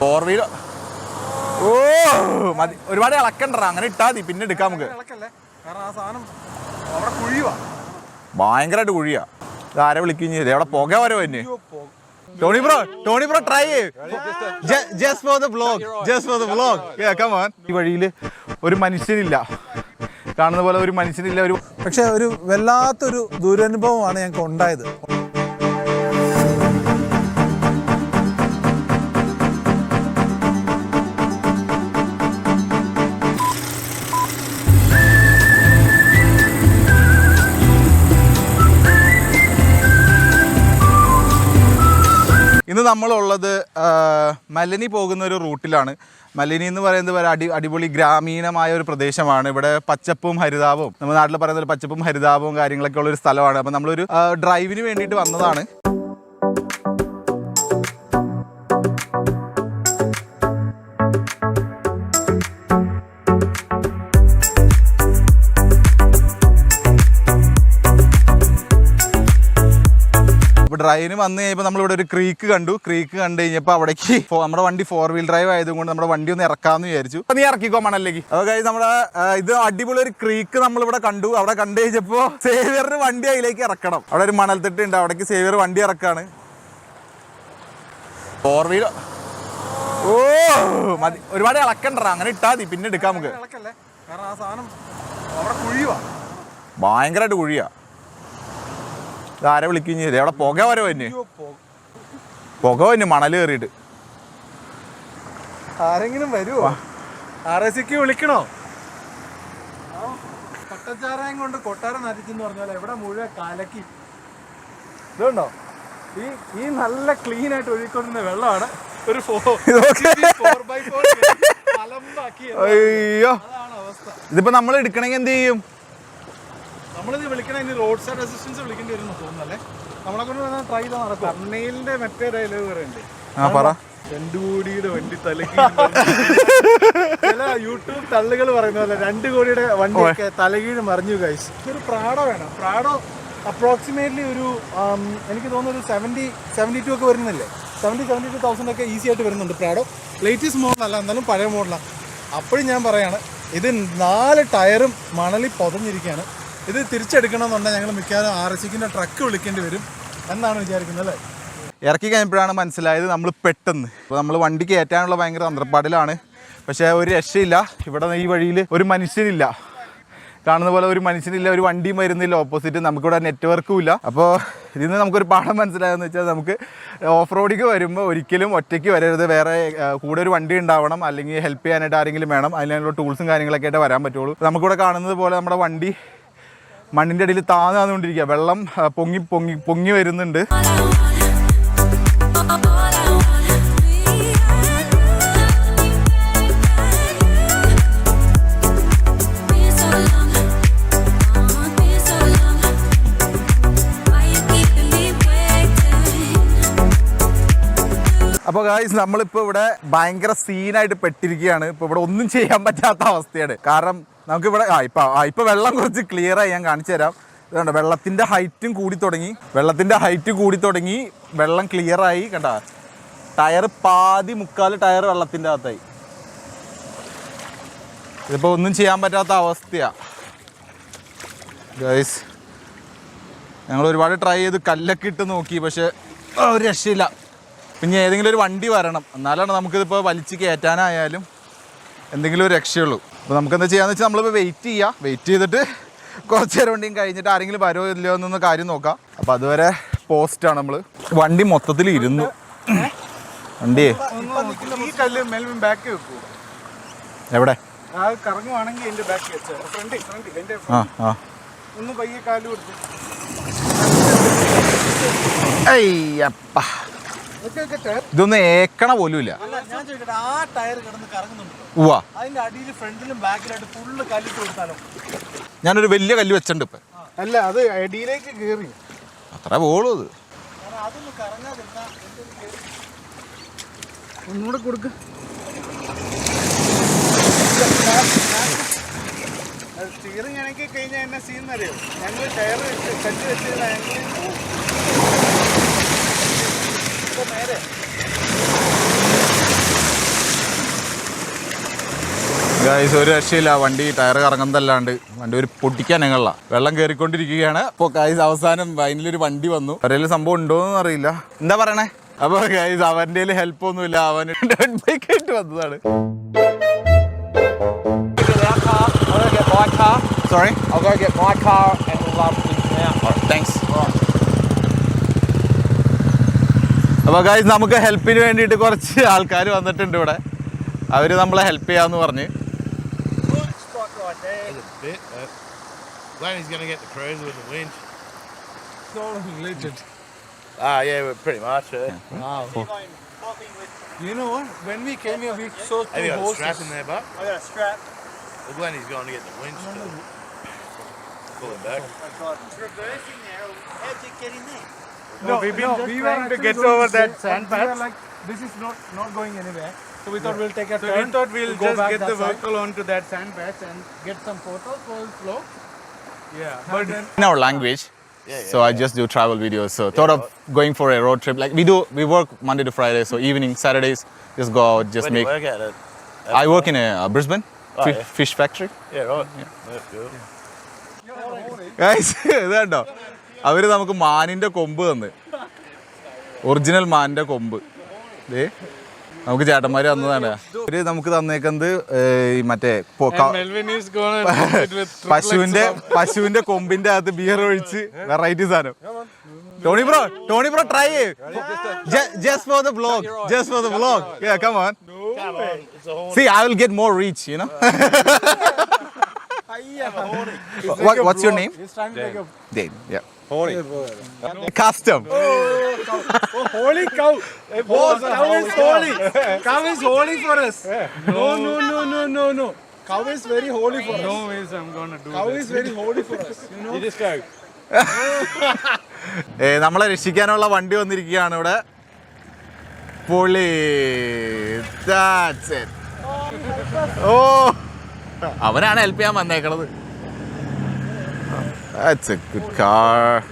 Four wheeler ഓ മതി. ഒരുപാട് ഇളക്കണ്ട അങ്ങനെ ഇട്ടാ മതി. പിന്നെ എടുക്കാം നമുക്ക്. ഭയങ്കരമായിട്ട് കുഴിയാ. ഇത് ആരെ വിളിക്കും ചെയ്തേ അവിടെ പുക വരെ എന്നെ Tony bro Tony bro try just for the blog just for the vlog come on ഈ വഴിയിൽ ഒരു മനുഷ്യനില്ല. കാണുന്ന പോലെ ഒരു മനുഷ്യനില്ല ഒരു പക്ഷെ ഒരു വല്ലാത്തൊരു ദുരനുഭവമാണ് ഞങ്ങൾക്ക് ഉണ്ടായത് ഇന്ന് നമ്മളുള്ളത് മലിനി പോകുന്ന ഒരു റൂട്ടിലാണ്. മലിനി എന്ന് പറയുന്നത് ഒരു അടി അടിപൊളി ഗ്രാമീണമായ ഒരു പ്രദേശമാണ്. ഇവിടെ പച്ചപ്പും ഹരിതാപവും നമ്മുടെ നാട്ടിൽ പറയുന്ന പച്ചപ്പും ഹരിതാപവും കാര്യങ്ങളൊക്കെ ഉള്ള ഒരു സ്ഥലമാണ്. അപ്പം നമ്മളൊരു ഡ്രൈവിന് വേണ്ടിയിട്ട് വന്നതാണ്. അപ്പോൾ വന്നു കഴിഞ്ഞപ്പോൾ നമ്മളിവിടെ ഒരു ക്രീക്ക് കണ്ടു. ക്രീക്ക് കണ്ടു കഴിഞ്ഞപ്പോൾ അവിടേക്ക് നമ്മുടെ വണ്ടി ഫോർ വീൽ ഡ്രൈവ് ആയതുകൊണ്ട് നമ്മുടെ വണ്ടി ഒന്ന് ഇറക്കാമെന്ന് വിചാരിച്ചു. നീ ഇറക്കിക്കോ മണലേക്ക് guys നമ്മുടെ ഇത് അടിപൊളി ഒരു ക്രീക്ക് നമ്മളിവിടെ കണ്ടു. അവിടെ കണ്ടു കഴിഞ്ഞപ്പോൾ സേവിയറിന് വണ്ടി അതിലേക്ക് ഇറക്കണം. അവിടെ ഒരു മണൽത്തിട്ട് ഉണ്ട്. അവിടേക്ക് സേവിയർ വണ്ടി ഇറക്കാണ്. ഫോർ വീൽ ഓ മതി. ഒരുപാട് ഇളക്കണ്ട അങ്ങനെ ഇട്ടാ മതി. പിന്നെ എടുക്കാം നമുക്ക്. ഭയങ്കരമായിട്ട് കുഴിയാ. ആരെ വിളിക്കുകയും ചെയ്തേ. അവിടെ പുക വരെ തന്നെ പുക. തന്നെ മണൽ കയറിയിട്ട്. ആരെങ്കിലും വരുമോ ആർ എസ് സിക്ക് വിളിക്കണോ? പട്ടച്ചാറായം കൊണ്ട് കൊട്ടാരം നരച്ചെന്ന് പറഞ്ഞാൽ എവിടെ മുഴുവൻ കാലക്കി? ഇതുണ്ടോ? ഈ ഈ നല്ല ക്ലീൻ ആയിട്ട് ഒഴുകിക്കൊണ്ടിരുന്ന വെള്ളമാണ് ഒരു അയ്യോ. ഇതിപ്പോ നമ്മൾ എടുക്കണമെങ്കിൽ എന്ത് ചെയ്യും? നമ്മളിത് വിളിക്കണ ഇനി റോഡ് സൈഡ് അസിസ്റ്റൻസ് വിളിക്കേണ്ടി വരും തോന്നുന്നല്ലേ? നമ്മളെ കൊണ്ട് ട്രൈ ചെയ്താൽ നടക്കും. കണ്ണയിലിന്റെ മറ്റേ ഡയലോഗ് പറയണ്ടേ? ആ പറ. രണ്ടു കോടിയുടെ വണ്ടി തലക്ക് ചില യൂട്യൂബ് തള്ളുകൾ പറയുന്ന പോലെ രണ്ട് കോടിയുടെ വണ്ടിയൊക്കെ തലകീഴ് മറിഞ്ഞു കൈസ് ഒരു പ്രാഡോ വേണം. പ്രാഡോ അപ്രോക്സിമേറ്റ്ലി ഒരു എനിക്ക് തോന്നുന്നു ഒരു സെവന്റി സെവന്റി ടു ഒക്കെ വരുന്നില്ലേ? സെവന്റി സെവന്റി ടു തൗസൻഡ് ഒക്കെ ഈസി ആയിട്ട് വരുന്നുണ്ട് പ്രാഡോ ലേറ്റസ്റ്റ് മോഡലല്ല എന്നാലും പഴയ മോഡലാണ് അപ്പോഴും ഞാൻ പറയാണ് ഇത് നാല് ടയറും മണലിൽ പൊതഞ്ഞിരിക്കുകയാണ്. ഇത് തിരിച്ചെടുക്കണമെന്നുണ്ടെങ്കിൽ ഞങ്ങൾ മിക്കവാറും ആർ എസ് സിക്കിന്റെ ട്രക്ക് വിളിക്കേണ്ടി വരും എന്നാണ് വിചാരിക്കുന്നത് അല്ലേ? ഇറക്കി കഴിഞ്ഞപ്പോഴാണ് മനസ്സിലായത് നമ്മൾ പെട്ടെന്ന്. ഇപ്പോൾ നമ്മൾ വണ്ടി കയറ്റാനുള്ള ഭയങ്കര തന്ത്രപ്പാടിലാണ്. പക്ഷേ ഒരു രക്ഷയില്ല. ഇവിടെ ഈ വഴിയിൽ ഒരു മനുഷ്യനില്ല. കാണുന്ന പോലെ ഒരു മനുഷ്യനില്ല ഒരു വണ്ടിയും വരുന്നില്ല. ഓപ്പോസിറ്റ് നമുക്കിവിടെ നെറ്റ്വർക്കും ഇല്ല. അപ്പോൾ ഇതിൽ നിന്ന് നമുക്കൊരു പാഠം മനസ്സിലായെന്ന് വെച്ചാൽ നമുക്ക് ഓഫ് റോഡിക്ക് വരുമ്പോൾ ഒരിക്കലും ഒറ്റയ്ക്ക് വരരുത്. വേറെ കൂടെ ഒരു വണ്ടി ഉണ്ടാവണം. അല്ലെങ്കിൽ ഹെൽപ്പ് ചെയ്യാനായിട്ട് ആരെങ്കിലും വേണം. അതിനുള്ള ടൂൾസും കാര്യങ്ങളൊക്കെ ആയിട്ട് വരാൻ പറ്റുള്ളൂ. നമുക്കിവിടെ കാണുന്നത് പോലെ നമ്മുടെ വണ്ടി മണ്ണിന്റെ അടിയിൽ താന്ന് താന്നുകൊണ്ടിരിക്കുക. വെള്ളം പൊങ്ങി പൊങ്ങി പൊങ്ങി വരുന്നുണ്ട്. അപ്പോൾ ഗായ്സ് നമ്മളിപ്പോൾ ഇവിടെ ഭയങ്കര സീനായിട്ട് പെട്ടിരിക്കുകയാണ്. ഇപ്പോൾ ഇവിടെ ഒന്നും ചെയ്യാൻ പറ്റാത്ത അവസ്ഥയാണ്. കാരണം നമുക്ക് ഇവിടെ ആ ഇപ്പം ആ ഇപ്പം വെള്ളം കുറച്ച് ക്ലിയർ ആയി ഞാൻ കാണിച്ചു തരാം. ഇതുണ്ട് വെള്ളത്തിന്റെ ഹൈറ്റും കൂടി തുടങ്ങി. വെള്ളത്തിന്റെ ഹൈറ്റ് കൂടി തുടങ്ങി. വെള്ളം ക്ലിയർ ആയി കണ്ട? ടയർ പാതി മുക്കാൽ ടയർ വെള്ളത്തിന്റെ അകത്തായി. ഇതിപ്പോൾ ഒന്നും ചെയ്യാൻ പറ്റാത്ത അവസ്ഥയാണ് ഗൈസ് ഞങ്ങൾ ഒരുപാട് ട്രൈ ചെയ്ത് കല്ലൊക്കെ ഇട്ട് നോക്കി പക്ഷേ ഒരു രക്ഷയില്ല. പിന്നെ ഏതെങ്കിലും ഒരു വണ്ടി വരണം. എന്നാലാണ് നമുക്കിതിപ്പോൾ വലിച്ച് കയറ്റാനായാലും എന്തെങ്കിലും ഒരു രക്ഷയുള്ളൂ. അപ്പോൾ നമുക്ക് എന്താ ചെയ്യാന്ന് വെച്ചാൽ നമ്മളിപ്പോൾ വെയിറ്റ് ചെയ്യുക വെയിറ്റ് ചെയ്തിട്ട് കുറച്ച് നേരം വണ്ടിയും കഴിഞ്ഞിട്ട് ആരെങ്കിലും വരുമോ ഇല്ലയോ എന്നൊന്ന് കാര്യം നോക്കാം. അപ്പോൾ അതുവരെ പോസ്റ്റാണ് നമ്മൾ വണ്ടി മൊത്തത്തിൽ ഇരുന്നു. വണ്ടിയേ എവിടെ? ആ ആ. ഇതൊന്നും ഏക്കണ പോലും ഇല്ല ആ ടയർ കിടന്ന് കറങ്ങുന്നുണ്ടോ. ഉവാ അതിന്റെ അടിയിൽ ഫ്രണ്ടിലും ബാക്കിലായിട്ട് ഫുള്ള് കല്ലിട്ട് കൊടുത്താലോ? ഞാനൊരു വലിയ കല്ല് വെച്ചിട്ടുണ്ട് ഇപ്പൊ. അല്ല അത് അടിയിലേക്ക് കയറി അത്ര പോളൂ അത് കാരണം അതൊന്നും കറങ്ങാതിരുന്നാ ഒന്നുകൂടെ കൊടുക്ക്. സ്റ്റിയറിംഗ് ഇണക്കി കഴിഞ്ഞാൽ എന്നെ സീൻ അറിയോ? ഞങ്ങൾ ടയർ കല്ല് വെച്ചിരുന്ന ഞങ്ങൾ നേരെ. ഗായ്സ് ഒരു രക്ഷയില്ല. വണ്ടി ടയർ കറങ്ങുന്നതല്ലാണ്ട്. വണ്ടി ഒരു പൊട്ടിക്കാൻ ഞങ്ങള വെള്ളം കയറിക്കൊണ്ടിരിക്കുകയാണ് അപ്പോൾ ഗായ്സ് അവസാനം വൈനിലൊരു വണ്ടി വന്നു. അവരെല്ലാം സംഭവം ഉണ്ടോ എന്ന് അറിയില്ല. എന്താ പറയണേ? അപ്പോൾ ഗായ്സ് അവന്റെ ഹെൽപ്പ് ഒന്നുമില്ല. അവൻ ബൈക്ക് ആയിട്ട് വന്നതാണ്. അപ്പൊ I'll go get my car and we'll um, link them out. Thanks അപ്പോൾ ഗായ്സ് നമുക്ക് ഹെൽപ്പിന് വേണ്ടിയിട്ട് കുറച്ച് ആൾക്കാർ വന്നിട്ടുണ്ട് ഇവിടെ. അവർ നമ്മളെ ഹെൽപ്പ് ചെയ്യാന്ന് പറഞ്ഞ്. Laney's going to get the cruiser with the winch. legend. Ah, yeah, we're pretty much. Yeah. Wow. You know what? When we came here, we saw Have two you got a horses. strap in there, Buck? I got a strap. Well, Glenny's going to get the winch to pull it back. It's reversing there. How'd you get in there? No, no, we were trying to get over that but sand we like, this is not not going anywhere. So we thought we'll take a So turn. we thought we'll to go just get that the side. vehicle onto that sand patch and get some photos for the vlog. Yeah, but in our language. Yeah, yeah, So I just do travel videos. So thought of going for a road trip. Like we do, we work Monday to Friday. So evening, Saturdays, just go out, just Where do you make. work at it? I work in a uh, Brisbane Oh, fi- yeah. fish factory. Yeah, right. Yeah. That's good. Guys, ഇതാണ്ടോ അവർ നമുക്ക് മാനിന്റെ കൊമ്പ് തന്ന് original മാനിന്റെ കൊമ്പ് ദേ നമുക്ക് ചേട്ടന്മാര് തന്നതാണ്. ഇവർ നമുക്ക് തന്നേക്കുന്നത് ഈ മറ്റേ പശുവിന്റെ പശുവിന്റെ കൊമ്പിന്റെ അകത്ത് ബിയർ ഒഴിച്ച് വെറൈറ്റീസ് ആണ് Tony bro Tony bro try just for the blog just for the blog come on see I will get more reach you know അയ്യോ വാട്സ് യുവർ നെയിം ദേ യാ Horny. Custom. holy cow. Oh, cow is holy. Cow is holy for us. No, no, no, no, no, no. Cow is very holy for us. No way ways I'm gonna do Cow is very holy for us. You know. just go. ഏ, നമ്മളെ രക്ഷിക്കാനുള്ള വണ്ടി വന്നിരിക്കുകയാണ് ഇവിടെ പൊളി it. ഓ അവനാണ് help ചെയ്യാൻ വന്നേക്കണത് That's a good car.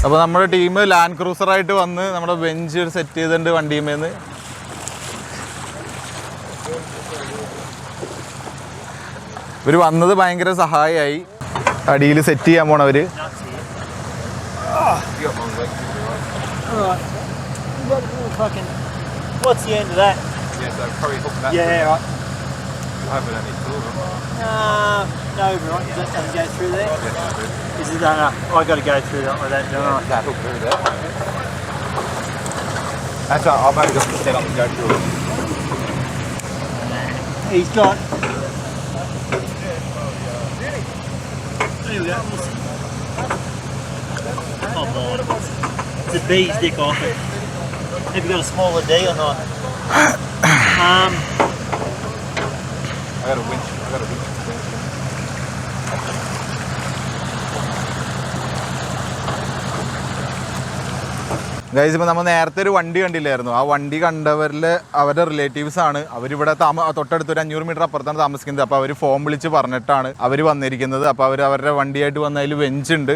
അപ്പോൾ നമ്മുടെ ടീം ലാൻഡ് ക്രൂസറായിട്ട് വന്ന് നമ്മുടെ ബെഞ്ച് സെറ്റ് ചെയ്തിട്ടുണ്ട് വണ്ടിയുമേന്ന് ഇവർ വന്നത് ഭയങ്കര സഹായമായി അടിയിൽ സെറ്റ് ചെയ്യാൻ പോണവര് Fucking. What's the end of that? Yeah, so probably hook that. Yeah, right. I hope I don't need two of them. Uh, no, right. Does that doesn't go through there? Is it? Uh, I got to go through that with that, don't I? That hook through there. That's right, I'll maybe just set up and go through it. He's got. There we go. Oh, Lord. It's a bee's dick off it. Have you got a smaller D or not? um, I got a winch. I got a winch. Guys ഇപ്പോൾ നമ്മൾ നേരത്തെ ഒരു വണ്ടി കണ്ടില്ലായിരുന്നു. ആ വണ്ടി കണ്ടവരിൽ അവരുടെ relatives ആണ്. അവരിവിടെ താമ തൊട്ടടുത്ത് ഒരു അഞ്ഞൂറ് മീറ്റർ അപ്പുറത്താണ് താമസിക്കുന്നത്. അപ്പോൾ അവർ ഫോം വിളിച്ച് പറഞ്ഞിട്ടാണ് അവർ വന്നിരിക്കുന്നത്. അപ്പോൾ അവർ അവരുടെ വണ്ടിയായിട്ട് വന്നതിൽ വെഞ്ച് ഉണ്ട്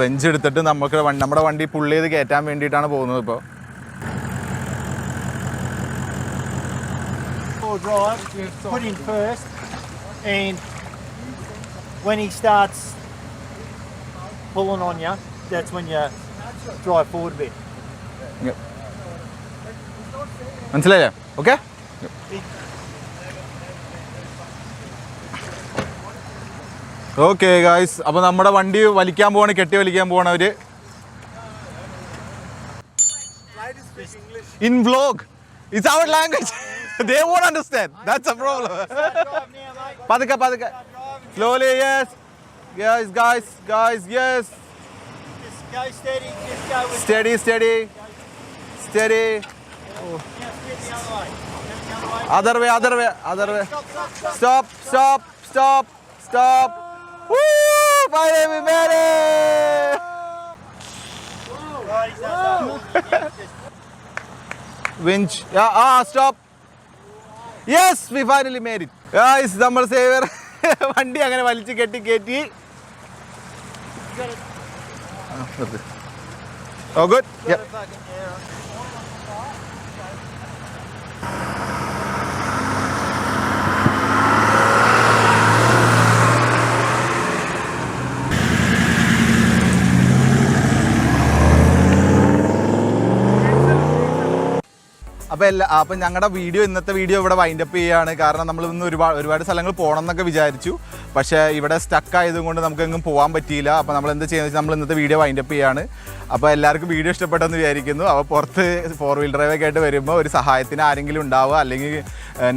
വെഞ്ച് എടുത്തിട്ട് നമുക്ക് നമ്മുടെ വണ്ടി പുള്ളി ചെയ്ത് കയറ്റാൻ വേണ്ടിയിട്ടാണ് പോകുന്നത് ഇപ്പോൾ when he starts pulling on that's when you drive forward a bit. Yep. മനസ്സിലായില്ലേ? ഓക്കെ ഓക്കെ ഗായ്സ് അപ്പോൾ നമ്മുടെ വണ്ടി വലിക്കാൻ പോവാണ് കെട്ടി വലിക്കാൻ പോവാണ് in vlog it's our language they won't understand that's a problem പതുക്കെ പതുക്കെ. Slowly yes guys guys guys yes go steady, just go with steady steady steady now spin the other way. Spin the other way. Other way, other way, other way. Stop, stop, stop. Stop, stop, stop, stop. Woo! Finally we made it! Right, he's done that. Yeah, just Winch. Yeah, ah, stop. Yes we finally made it guys നമ്മൾ saver വണ്ടി അങ്ങനെ വലിച്ചു കെട്ടി കയറ്റി ഓ good അപ്പോൾ എല്ലാ അപ്പം ഞങ്ങളുടെ വീഡിയോ ഇന്നത്തെ വീഡിയോ ഇവിടെ വൈൻഡപ്പ് ചെയ്യുകയാണ് കാരണം നമ്മൾ ഇന്ന് ഒരുപാട് ഒരുപാട് സ്ഥലങ്ങൾ പോകണം എന്നൊക്കെ വിചാരിച്ചു. പക്ഷേ ഇവിടെ സ്റ്റക്ക് ആയതുകൊണ്ട് നമുക്ക് എങ്ങും പോകാൻ പറ്റിയില്ല. അപ്പോൾ നമ്മൾ എന്ത് ചെയ്യുന്നത് നമ്മൾ ഇന്നത്തെ വീഡിയോ വൈൻഡപ്പ് ചെയ്യാണ്. അപ്പോൾ എല്ലാവർക്കും വീഡിയോ ഇഷ്ടപ്പെട്ടെന്ന് വിചാരിക്കുന്നു. അപ്പോൾ പുറത്ത് ഫോർ വീൽ ഡ്രൈവ് ഒക്കെ ആയിട്ട് വരുമ്പോൾ ഒരു സഹായത്തിന് ആരെങ്കിലും ഉണ്ടാവുക അല്ലെങ്കിൽ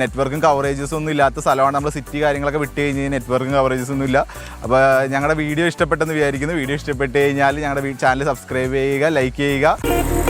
നെറ്റ്വർക്കും കവറേജസ് ഒന്നും ഇല്ലാത്ത സ്ഥലമാണ് നമ്മൾ സിറ്റി കാര്യങ്ങളൊക്കെ വിട്ട് കഴിഞ്ഞാൽ നെറ്റ്വർക്കും കവറേജസ് ഒന്നും ഇല്ല. അപ്പോൾ ഞങ്ങളുടെ വീഡിയോ ഇഷ്ടപ്പെട്ടെന്ന് വിചാരിക്കുന്നു. വീഡിയോ ഇഷ്ടപ്പെട്ട് കഴിഞ്ഞാൽ ഞങ്ങളുടെ ചാനൽ സബ്സ്ക്രൈബ് ചെയ്യുക ലൈക്ക് ചെയ്യുക.